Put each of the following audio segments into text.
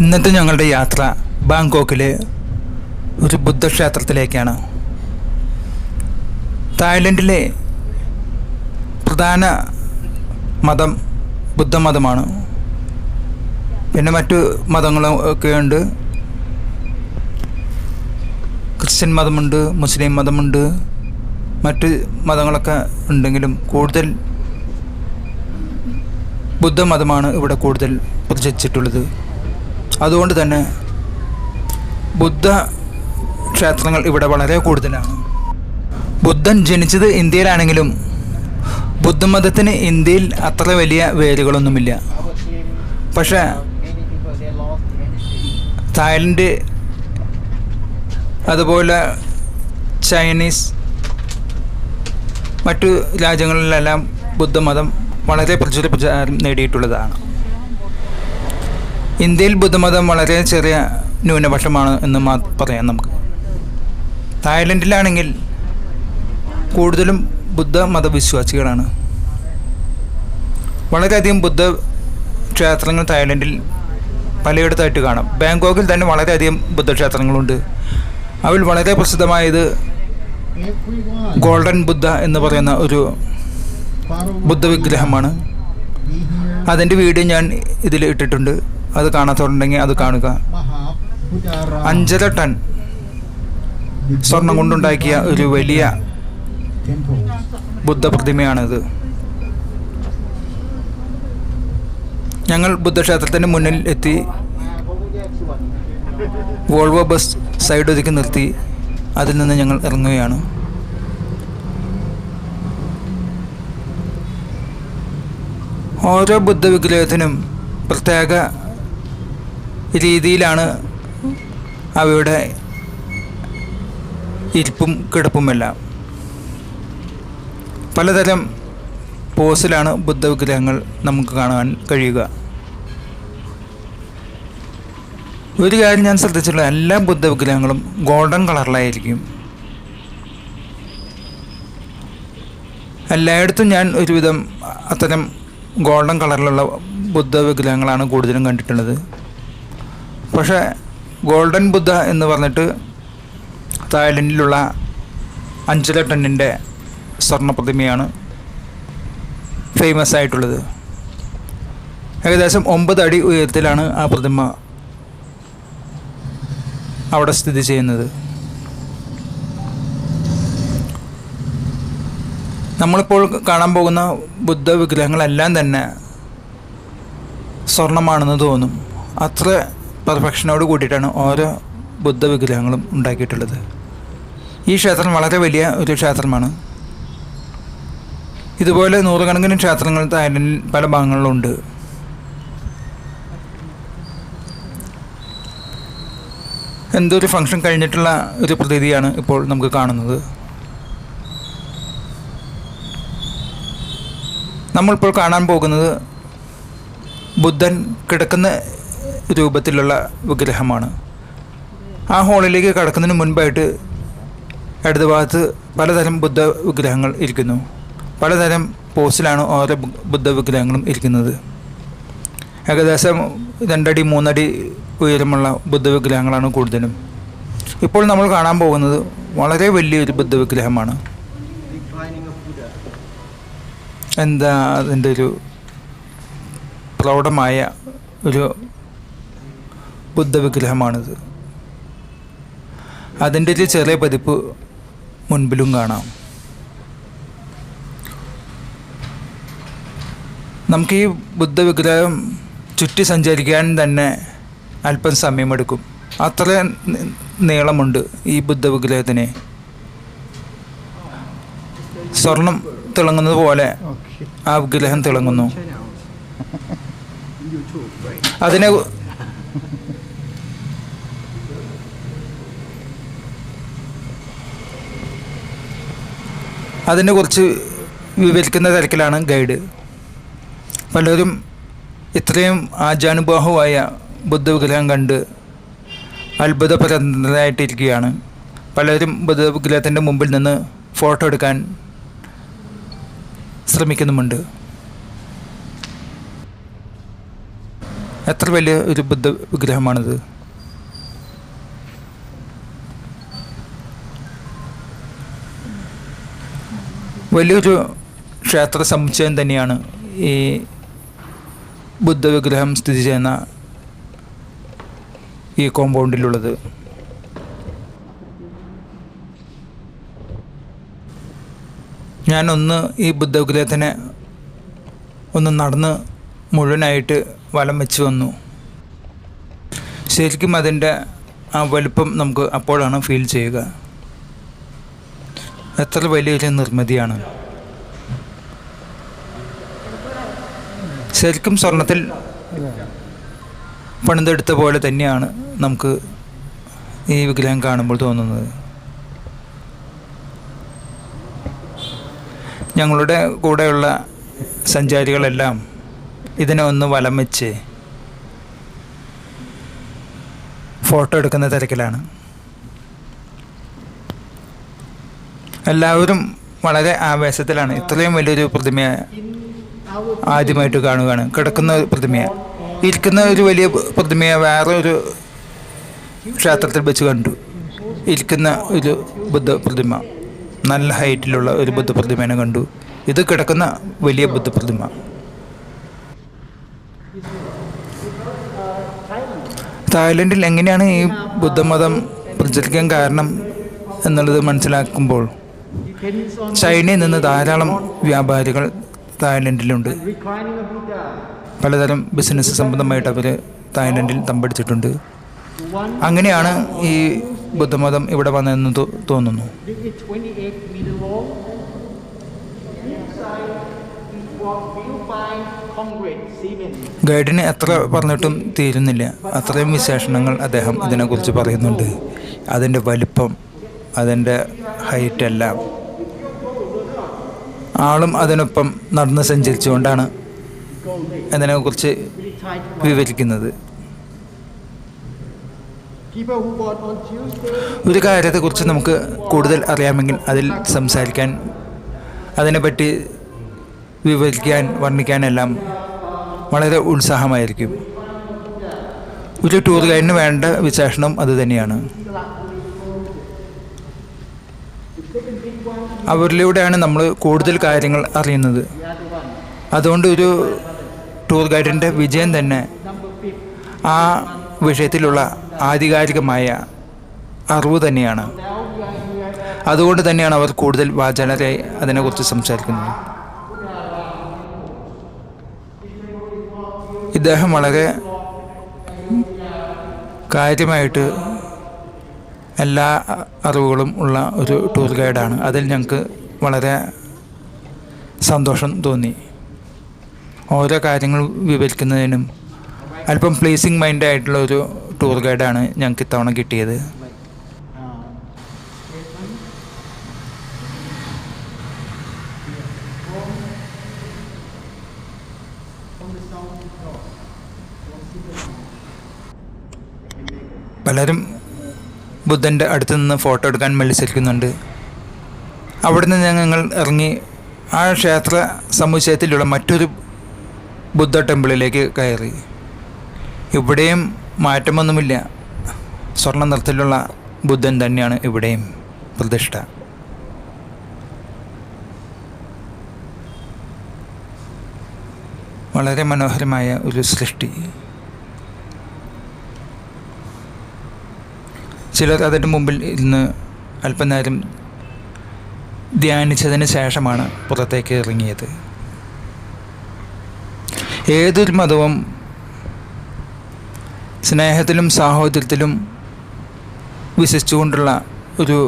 ഇന്നത്തെ ഞങ്ങളുടെ യാത്ര ബാങ്കോക്കിലെ ഒരു ബുദ്ധക്ഷേത്രത്തിലേക്കാണ്. തായ്ലൻഡിലെ പ്രധാന മതം ബുദ്ധമതമാണ് പിന്നെ മറ്റു മതങ്ങളും ഒക്കെ ഉണ്ട് ക്രിസ്ത്യൻ മതമുണ്ട് മുസ്ലിം മതമുണ്ട് മറ്റ് മതങ്ങളൊക്കെ ഉണ്ടെങ്കിലും കൂടുതൽ ബുദ്ധമതമാണ് ഇവിടെ കൂടുതൽ പ്രചരിച്ചിട്ടുള്ളത്. അതുകൊണ്ട് തന്നെ ബുദ്ധ ക്ഷേത്രങ്ങൾ ഇവിടെ വളരെ കൂടുതലാണ്. ബുദ്ധൻ ജനിച്ചത് ഇന്ത്യയിലാണെങ്കിലും ബുദ്ധമതത്തിന് ഇന്ത്യയിൽ അത്ര വലിയ വേരുകളൊന്നുമില്ല. പക്ഷേ തായ്ലൻഡ് അതുപോലെ ചൈനീസ് മറ്റു രാജ്യങ്ങളിലെല്ലാം ബുദ്ധമതം വളരെ പ്രചുര നേടിയിട്ടുള്ളതാണ്. ഇന്ത്യയിൽ ബുദ്ധമതം വളരെ ചെറിയ ന്യൂനപക്ഷമാണ് എന്ന് മാ പറയാം നമുക്ക്. തായ്ലൻഡിലാണെങ്കിൽ കൂടുതലും ബുദ്ധ മതവിശ്വാസികളാണ്. വളരെയധികം ബുദ്ധ ക്ഷേത്രങ്ങൾ തായ്ലൻഡിൽ പലയിടത്തായിട്ട് കാണാം. ബാങ്കോക്കിൽ തന്നെ വളരെയധികം ബുദ്ധക്ഷേത്രങ്ങളുണ്ട് അവയിൽ വളരെ പ്രസിദ്ധമായത് ഗോൾഡൻ ബുദ്ധ എന്ന് പറയുന്ന ഒരു ബുദ്ധവിഗ്രഹമാണ് അതിന്റെ വീഡിയോ ഞാൻ ഇതിൽ ഇട്ടിട്ടുണ്ട്. അത് കാണാത്തവരുണ്ടെങ്കിൽ അത് കാണുക. അഞ്ചര ടൺ സ്വർണം കൊണ്ടുണ്ടാക്കിയ ഒരു വലിയ ബുദ്ധ പ്രതിമയാണിത് ഞങ്ങൾ ബുദ്ധക്ഷേത്രത്തിന് മുന്നിൽ എത്തി. വോൾവോ ബസ് സൈഡ് ഒതുക്കി നിർത്തി. അതിൽ നിന്ന് ഞങ്ങൾ ഇറങ്ങുകയാണ്. ഓരോ ബുദ്ധ വിഗ്രഹത്തിനും പ്രത്യേക രീതിയിലാണ് അവയുടെ ഇരിപ്പും കിടപ്പുമെല്ലാം. പലതരം പോസിലാണ് ബുദ്ധവിഗ്രഹങ്ങൾ നമുക്ക് കാണാൻ കഴിയുക. ഒരു കാര്യം ഞാൻ ശ്രദ്ധിച്ചിട്ടുള്ള എല്ലാ ബുദ്ധവിഗ്രഹങ്ങളും ഗോൾഡൻ കളറിലായിരിക്കും. എല്ലായിടത്തും ഞാൻ ഒരുവിധം അത്തരം ഗോൾഡൻ കളറിലുള്ള ബുദ്ധവിഗ്രഹങ്ങളാണ് കൂടുതലും കണ്ടിട്ടുള്ളത്. പക്ഷേ ഗോൾഡൻ ബുദ്ധ എന്ന് പറഞ്ഞിട്ട് തായ്ലൻഡിലുള്ള അഞ്ചല ടണ്ണിന്റെ സ്വർണ പ്രതിമയാണ് ഫേമസ് ആയിട്ടുള്ളത്. ഏകദേശം ഒമ്പത് അടി ഉയരത്തിലാണ് ആ പ്രതിമ അവിടെ സ്ഥിതി ചെയ്യുന്നത്. നമ്മളിപ്പോൾ കാണാൻ പോകുന്ന ബുദ്ധ വിഗ്രഹങ്ങളെല്ലാം തന്നെ സ്വർണമാണെന്ന് തോന്നും. അത്ര പെർഫെക്ഷനോട് കൂടിയിട്ടാണ് ഓരോ ബുദ്ധ വിഗ്രഹങ്ങളും ഉണ്ടാക്കിയിട്ടുള്ളത്. ഈ ക്ഷേത്രം വളരെ വലിയ ഒരു ക്ഷേത്രമാണ്. ഇതുപോലെ നൂറുകണക്കിന് ക്ഷേത്രങ്ങൾ തായ്ലൻഡിൽ പല ഭാഗങ്ങളിലുണ്ട്. എന്തൊരു ഫംഗ്ഷൻ കഴിഞ്ഞിട്ടുള്ള ഒരു പ്രതീതിയാണ് ഇപ്പോൾ നമുക്ക് കാണുന്നത്. നമ്മളിപ്പോൾ കാണാൻ പോകുന്നത് ബുദ്ധൻ കിടക്കുന്ന രൂപത്തിലുള്ള വിഗ്രഹമാണ്. ആ ഹോളിലേക്ക് കടക്കുന്നതിന് മുൻപായിട്ട് ഇടത് ഭാഗത്ത് പലതരം ബുദ്ധ വിഗ്രഹങ്ങൾ ഇരിക്കുന്നു. പലതരം പോസ്റ്റിലാണ് ഓരോ ബുദ്ധ വിഗ്രഹങ്ങളും ഇരിക്കുന്നത്. ഏകദേശം രണ്ടടി മൂന്നടി ഉയരമുള്ള ബുദ്ധ വിഗ്രഹങ്ങളാണ് കൂടുതലും. ഇപ്പോൾ നമ്മൾ കാണാൻ പോകുന്നത് വളരെ വലിയൊരു ബുദ്ധ വിഗ്രഹമാണ്. എന്താ അതിന്റെ ഒരു പ്രൗഢമായ ഒരു ബുദ്ധവിഗ്രഹമാണിത്. അതിന്റെ ഒരു ചെറിയ പതിപ്പ് മുൻപിലും കാണാം. നമുക്ക് ഈ ബുദ്ധവിഗ്രഹം ചുറ്റി സഞ്ചരിക്കാൻ തന്നെ അല്പം സമയമെടുക്കും. അത്ര നീളമുണ്ട് ഈ ബുദ്ധവിഗ്രഹത്തിന്. സ്വർണം തിളങ്ങുന്നത് പോലെ ആ വിഗ്രഹം തിളങ്ങുന്നു. അതിനെ അതിനെ കുറിച്ച് വിവരിക്കുന്ന തിരക്കിലാണ് ഗൈഡ്. പലരും ഇത്രയും ആജാനുബാഹുവായ ബുദ്ധവിഗ്രഹം കണ്ട് അത്ഭുതപരന്തരായിട്ടിരിക്കുകയാണ് പലരും ബുദ്ധവിഗ്രഹത്തിന്റെ മുമ്പിൽ നിന്ന് ഫോട്ടോ എടുക്കാൻ ശ്രമിക്കുന്നുമുണ്ട്. എത്ര വലിയ ഒരു ബുദ്ധ വിഗ്രഹമാണിത് വലിയൊരു ക്ഷേത്ര സമുച്ചയം തന്നെയാണ് ഈ ബുദ്ധവിഗ്രഹം സ്ഥിതി ചെയ്യുന്ന ഈ കോമ്പൗണ്ടിലുള്ളത്. ഞാനൊന്ന് ഈ ബുദ്ധവിഗ്രഹത്തിനെ ഒന്ന് നടന്ന് മുഴുവനായിട്ട് വലം വെച്ച് വന്നു. ശരിക്കും അതിന്റെ ആ വലുപ്പം നമുക്ക് അപ്പോഴാണ് ഫീൽ ചെയ്യുക. എത്ര വലിയൊരു നിർമ്മിതിയാണ്? ശരിക്കും സ്വർണത്തിൽ പണിതെടുത്ത പോലെ തന്നെയാണ് നമുക്ക് ഈ വിഗ്രഹം കാണുമ്പോൾ തോന്നുന്നത്. ഞങ്ങളുടെ കൂടെയുള്ള സഞ്ചാരികളെല്ലാം ഇതിനെ ഒന്ന് വലം വെച്ച് ഫോട്ടോ എടുക്കുന്ന തിരക്കിലാണ്. എല്ലാവരും വളരെ ആവേശത്തിലാണ്. ഇത്രയും വലിയൊരു പ്രതിമയെ ആദ്യമായിട്ട് കാണുകയാണ്. കിടക്കുന്ന പ്രതിമയെ ഇരിക്കുന്ന ഒരു വലിയ പ്രതിമയെ വേറെ ഒരു ക്ഷേത്രത്തിൽ വെച്ച് കണ്ടു. ഇരിക്കുന്ന ഒരു ബുദ്ധ പ്രതിമ. നല്ല ഹൈറ്റിലുള്ള ഒരു ബുദ്ധ പ്രതിമേനെ കണ്ടു. ഇത് കിടക്കുന്ന വലിയ ബുദ്ധ പ്രതിമ. തായ്ലൻഡിൽ എങ്ങനെയാണ് ഈ ബുദ്ധമതം പ്രചരിക്കാൻ കാരണം എന്നുള്ളത് മനസ്സിലാക്കുമ്പോൾ ചൈനയിൽ നിന്ന് ധാരാളം വ്യാപാരികൾ തായ്ലൻഡിലുണ്ട്. പലതരം ബിസിനസ് സംബന്ധമായിട്ട് അവർ തായ്ലൻഡിൽ തമ്പടിച്ചിട്ടുണ്ട് അങ്ങനെയാണ് ഈ ബുദ്ധമതം ഇവിടെ വന്നതെന്ന് തോന്നുന്നു this is 28 meter long. Inside is what built by concrete cement. ഗൈഡിന് എത്ര പറഞ്ഞിട്ടും തീരുന്നില്ല അത്രയും വിശേഷണങ്ങൾ അദ്ദേഹം ഇതിനെക്കുറിച്ച് പറയുന്നുണ്ട് അതിന്റെ വലിപ്പം അതിന്റെ ഹൈറ്റെല്ലാം ആളും അതിനൊപ്പം നടന്ന് സഞ്ചരിച്ചുകൊണ്ടാണ് tight. വിവരിക്കുന്നത്. ഒരു കാര്യത്തെക്കുറിച്ച് നമുക്ക് കൂടുതൽ അറിയാമെങ്കിൽ അതിൽ സംസാരിക്കാൻ അതിനെപ്പറ്റി വിവരിക്കാൻ വർണിക്കാനെല്ലാം വളരെ ഉത്സാഹമായിരിക്കും. ഒരു ടൂർ ഗൈഡിന് വേണ്ട വിശേഷണം അത് അവരിലൂടെയാണ് നമ്മൾ കൂടുതൽ കാര്യങ്ങൾ അറിയുന്നത്. അതുകൊണ്ട് ഒരു ടൂർ ഗൈഡിന്റെ വിജയം തന്നെ ആ വിഷയത്തിലുള്ള ആധികാരികമായ അറിവ് തന്നെയാണ്. അതുകൊണ്ട് തന്നെയാണ് അവർ കൂടുതൽ വാചാലരായി അതിനെക്കുറിച്ച് സംസാരിക്കുന്നത്. ഇദ്ദേഹം വളരെ കാര്യമായിട്ട് എല്ലാ അറിവുകളും ഉള്ള ഒരു ടൂർ ഗൈഡാണ്. അതിൽ ഞങ്ങൾക്ക് വളരെ സന്തോഷം തോന്നി. ഓരോ കാര്യങ്ങൾ വിവരിക്കുന്നതിനും അല്പം പ്ലേസിങ് മൈൻഡായിട്ടുള്ള ഒരു ടൂർ ഗൈഡാണ് ഞങ്ങൾക്ക് ഇത്തവണ കിട്ടിയത്. പലരും ബുദ്ധന്റെ അടുത്ത് നിന്ന് ഫോട്ടോ എടുക്കാൻ മത്സരിക്കുന്നുണ്ട് അവിടെ നിന്ന് ഞങ്ങൾ ഇറങ്ങി ആ ക്ഷേത്ര സമുച്ചയത്തിലുള്ള മറ്റൊരു ബുദ്ധ ടെമ്പിളിലേക്ക് കയറി. ഇവിടെയും മാറ്റമൊന്നുമില്ല. സ്വർണ നിറത്തിലുള്ള ബുദ്ധൻ തന്നെയാണ് ഇവിടെയും പ്രതിഷ്ഠ. വളരെ മനോഹരമായ ഒരു സൃഷ്ടി. ചിലർ അതിന്റെ മുമ്പിൽ ഇരുന്ന് അല്പനേരം ധ്യാനിച്ചതിന് ശേഷമാണ് പുറത്തേക്ക് ഇറങ്ങിയത്. ഏതൊരു മതവും സ്നേഹത്തിലും സാഹോദര്യത്തിലും വിശ്വസിച്ചുകൊണ്ടുള്ള ഒരു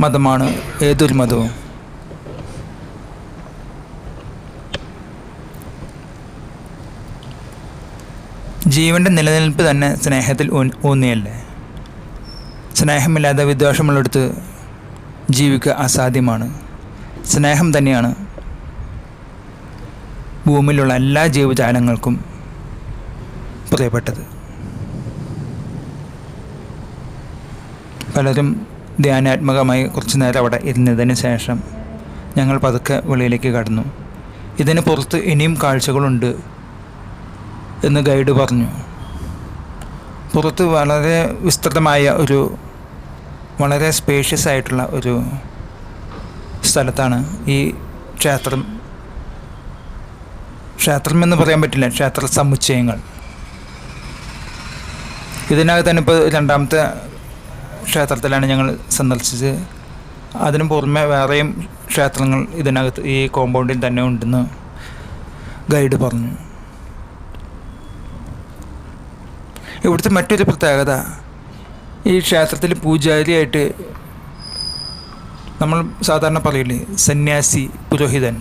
മതമാണ് ഏതൊരു മതവും. ജീവന്റെ നിലനിൽപ്പ് തന്നെ സ്നേഹത്തിൽ ഊന്നിയല്ലേ? സ്നേഹമില്ലാതെ വിദ്വേഷമുള്ളിടത്ത് ജീവിക്കുക അസാധ്യമാണ്. സ്നേഹം തന്നെയാണ് ഭൂമിയിലുള്ള എല്ലാ ജീവജാലങ്ങൾക്കും പ്രിയപ്പെട്ടത്. പലരും ധ്യാനാത്മകമായി കുറച്ച് നേരം അവിടെ ഇരുന്നതിന് ശേഷം ഞങ്ങൾ പതുക്കെ വെളിയിലേക്ക് കടന്നു. ഇതിന് പുറത്ത് ഇനിയും കാഴ്ചകളുണ്ട് എന്ന് ഗൈഡ് പറഞ്ഞു. പുറത്ത് വളരെ വിസ്തൃതമായ ഒരു വളരെ സ്പേഷ്യസ് ആയിട്ടുള്ള ഒരു സ്ഥലത്താണ് ഈ ക്ഷേത്രം. ക്ഷേത്രം എന്ന് പറയാൻ പറ്റില്ല ക്ഷേത്ര സമുച്ചയങ്ങൾ. ഇതിനകത്ത് തന്നെ ഇപ്പോൾ രണ്ടാമത്തെ ക്ഷേത്രത്തിലാണ് ഞങ്ങൾ സന്ദർശിച്ചത്. അതിനു പുറമെ വേറെയും ക്ഷേത്രങ്ങൾ ഇതിനകത്ത് ഈ കോമ്പൗണ്ടിൽ തന്നെ ഉണ്ടെന്ന് ഗൈഡ് പറഞ്ഞു. ഇവിടുത്തെ മറ്റൊരു പ്രത്യേകത ഈ ക്ഷേത്രത്തിൽ പൂജാരിയായിട്ട് നമ്മൾ സാധാരണ പറയില്ലേ സന്യാസി പുരോഹിതൻ.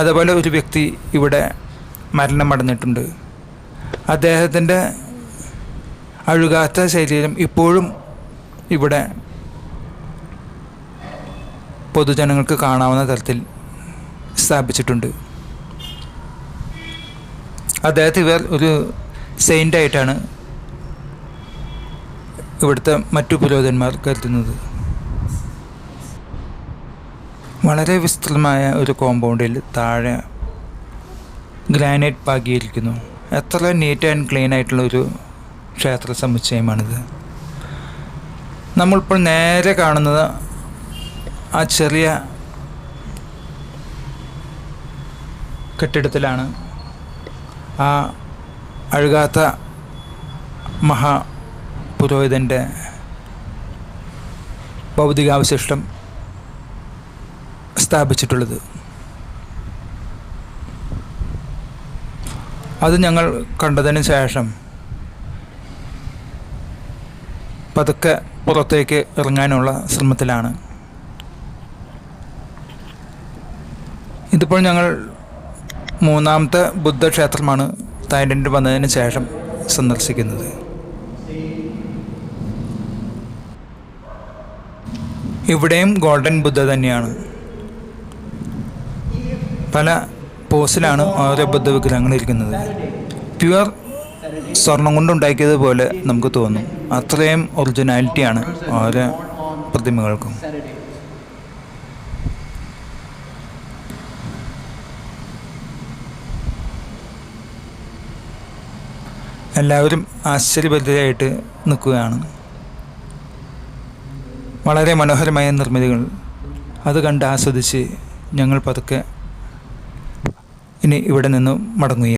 അതേപോലെ ഒരു വ്യക്തി ഇവിടെ മരണമടഞ്ഞിട്ടുണ്ട് അദ്ദേഹത്തിന്റെ അഴുകാത്ത ശരീരം ഇപ്പോഴും ഇവിടെ പൊതുജനങ്ങൾക്ക് കാണാവുന്ന തരത്തിൽ സ്ഥാപിച്ചിട്ടുണ്ട്. അദ്ദേഹത്തെ ഇവർ ഒരു സെയിന്റായിട്ടാണ് ഇവിടുത്തെ മറ്റു പുരോഹിതന്മാർ കരുതുന്നത്. വളരെ വിസ്തൃതമായ ഒരു കോമ്പൗണ്ടിൽ താഴെ ഗ്രാനൈറ്റ് പാകിയിരിക്കുന്നു. എത്ര നീറ്റ് ആൻഡ് ക്ലീൻ ആയിട്ടുള്ള ഒരു ക്ഷേത്ര സമുച്ചയമാണിത്. നമ്മളിപ്പോൾ നേരെ കാണുന്നത് ആ ചെറിയ കെട്ടിടത്തിലാണ്. ആ അഴുകാത്ത മഹാ പുരോഹിതന്റെ ഭൗതികാവശിഷ്ടം സ്ഥാപിച്ചിട്ടുള്ളത്. അത് ഞങ്ങൾ കണ്ടതിന് ശേഷം പതുക്കെ പുറത്തേക്ക് ഇറങ്ങാനുള്ള ശ്രമത്തിലാണ്. ഇതിപ്പോൾ ഞങ്ങൾ മൂന്നാമത്തെ ബുദ്ധക്ഷേത്രമാണ് തായ്ലൻഡിൽ വന്നതിന് ശേഷം സന്ദർശിക്കുന്നത്. ഇവിടെയും ഗോൾഡൻ ബുദ്ധ തന്നെയാണ്. പല പോസിലാണ് ഓരോ ബുദ്ധ വിഗ്രഹങ്ങൾ ഇരിക്കുന്നത്. പ്യുവർ സ്വർണം കൊണ്ടുണ്ടാക്കിയതുപോലെ നമുക്ക് തോന്നും. അത്രയും ഒറിജിനാലിറ്റിയാണ് ഓരോ പ്രതിമകൾക്കും. എല്ലാവരും ആശ്ചര്യബദ്ധരായിട്ട് നിൽക്കുകയാണ്. വളരെ മനോഹരമായ നിർമ്മിതികൾ. അത് കണ്ട് ആസ്വദിച്ച് ഞങ്ങൾ പതുക്കെ ഇനി ഇവിടെ നിന്ന് മടങ്ങുകയാണ്.